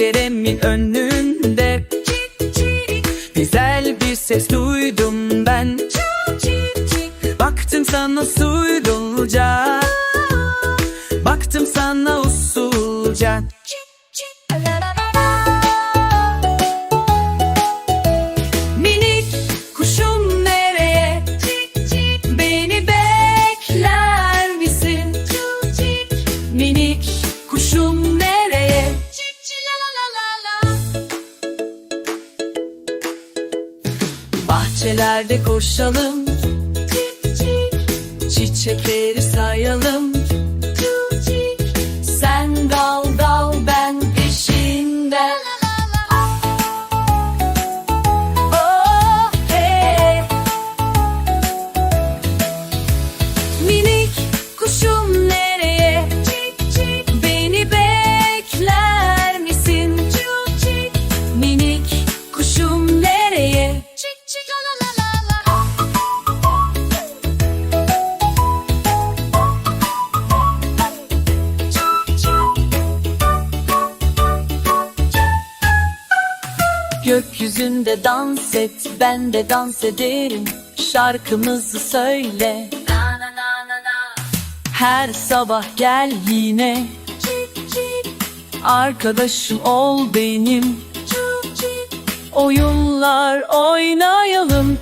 evinin önünde. Güzel bir ses duydum ben. Baktım sana usulca Baktım sana usulca. Minik kuşum nereye? Bahçelerde koşalım. Çiçekleri sayalım Gökyüzünde dans et, ben de dans ederim. Şarkımızı söyle. Her sabah gel yine. Arkadaşım ol benim. Oyunlar oynayalım.